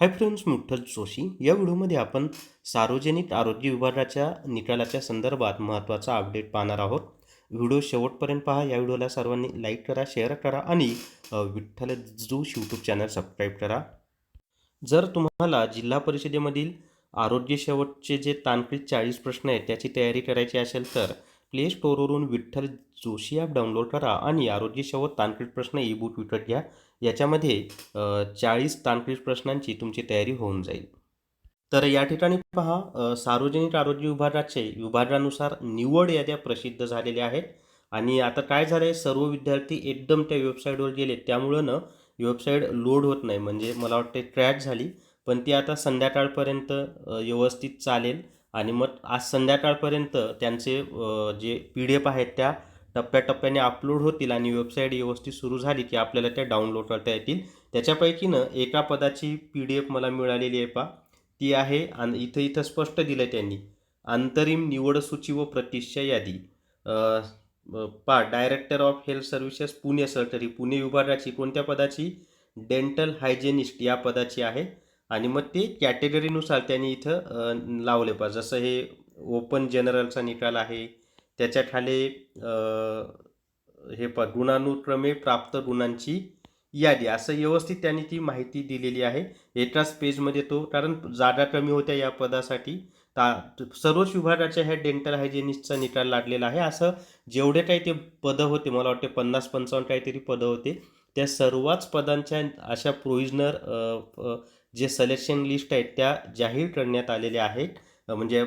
Hi friends मुठ्ठल Joshi या व्हिडिओमध्ये आपण सार्वजनिक आरोग्य विभागाच्या निकालाच्या संदर्भात महत्त्वाचा अपडेट पाहणार आहोत. व्हिडिओ शेवटपर्यंत पहा. या व्हिडिओला सर्वांनी लाईक करा शेअर करा आणि विठ्ठल जोश यूट्यूब चॅनल सबस्क्राईब करा. जर तुम्हाला जिल्हा परिषदेमधील आरोग्य शेवटचे जे तांत्रिक चाळीस प्रश्न आहेत त्याची तयारी करायची असेल तर प्ले स्टोअरवरून विठ्ठल जोशी ॲप डाउनलोड करा आणि आरोग्यशवत तांत्रिक प्रश्न ई बुक विकत घ्या. याच्यामध्ये चाळीस तांत्रिक प्रश्नांची तुमची तयारी होऊन जाईल. तर या ठिकाणी पहा सार्वजनिक आरोग्य विभागाचे विभागानुसार निवड याद्या प्रसिद्ध झालेल्या आहेत. आणि आता काय झालं आहे सर्व विद्यार्थी एकदम त्या वेबसाईटवर गेले. त्यामुळं ना वेबसाईट लोड होत नाही. म्हणजे मला वाटते क्रॅच झाली. पण ती आता संध्याकाळपर्यंत व्यवस्थित चालेल. आणि मग आज संध्याकाळपर्यंत त्यांचे जे पी डी एफ आहेत त्या टप्प्याटप्प्याने अपलोड होतील आणि वेबसाईट व्यवस्थित सुरू झाली की आपल्याला त्या डाउनलोड करता येतील. त्याच्यापैकीनं एका पदाची पी डी एफ मला मिळालेली आहे पा ती आहे आणि इथं इथं स्पष्ट दिलं आहे त्यांनी अंतरिम निवड सूची व प्रतिष्ठा यादी. पा director of health services Pune सर्टरी Pune विभागाची कोणत्या पदाची? डेंटल हायजेनिस्ट या पदाची आहे. आणि मग ते कॅटेगरीनुसार त्यांनी इथं लावले पाहिजे जसं हे ओपन जनरलचा निकाल आहे त्याच्याखाली हे प गुणानुक्रमे प्राप्त गुणांची यादी. असं व्यवस्थित त्यांनी ती माहिती दिलेली आहे. एकाच पेजमध्ये तो कारण जागा कमी होत्या या पदासाठी. ता सर्वच विभागाच्या ह्या डेंटल हायजेनिस्टचा निकाल लागलेला आहे. असं जेवढे काही ते पदं होते मला वाटते पन्नास पंचावन्न काहीतरी पदं होते त्या सर्वच पदांच्या अशा प्रोविजनर जे सलेक्शन लिस्ट आहेत त्या जाहीर करण्यात आलेल्या आहेत. म्हणजे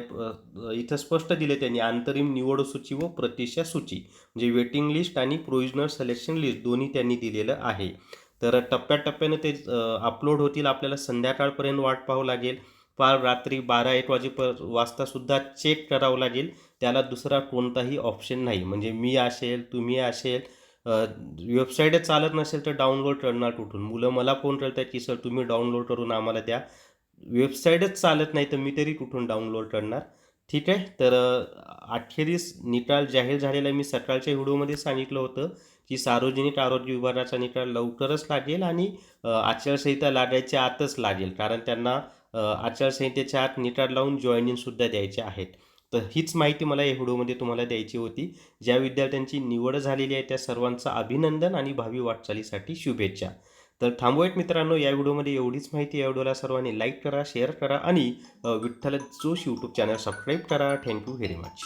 इथं स्पष्ट दिले त्यांनी अंतरिम निवड सूची व प्रतीक्षा सूची. म्हणजे वेटिंग लिस्ट आणि प्रोविजनल सलेक्शन लिस्ट दोन्ही त्यांनी दिलेलं आहे. तर टप्प्याटप्प्यानं ते अपलोड होतील आपल्याला संध्याकाळपर्यंत वाट पाहावं लागेल. फार रात्री बारा एक वाजेप वाजतासुद्धा चेक करावं लागेल. त्याला दुसरा कोणताही ऑप्शन नाही. म्हणजे मी असेल तुम्ही असेल वेबसाईटच चालत नसेल तर डाउनलोड करणार कुठून? मुलं मला फोन करतात की सर तुम्ही डाउनलोड करून आम्हाला द्या. वेबसाईटच चालत नाही तर मी तरी कुठून डाउनलोड करणार? ठीक आहे? तर अखेरीस निकाल जाहीर झालेला मी सकाळच्या व्हिडिओमध्ये सांगितलं होतं की सार्वजनिक आरोग्य विभागाचा निकाल लवकरच लागेल आणि आचारसंहिता लागायच्या आतच लागेल. कारण त्यांना आचारसंहितेच्या आत निकाल लावून जॉईनिंगसुद्धा द्यायचे आहेत. तर हीच माहिती मला या व्हिडिओमध्ये तुम्हाला द्यायची होती. ज्या विद्यार्थ्यांची निवड झालेली आहे त्या सर्वांचं अभिनंदन आणि भावी वाटचालीसाठी शुभेच्छा. तर थांबूयात मित्रांनो या व्हिडिओमध्ये एवढीच माहिती या व्हिडिओला सर्वांनी लाईक करा शेअर करा आणि Vitthal Josh YouTube channel subscribe करा. Thank you very much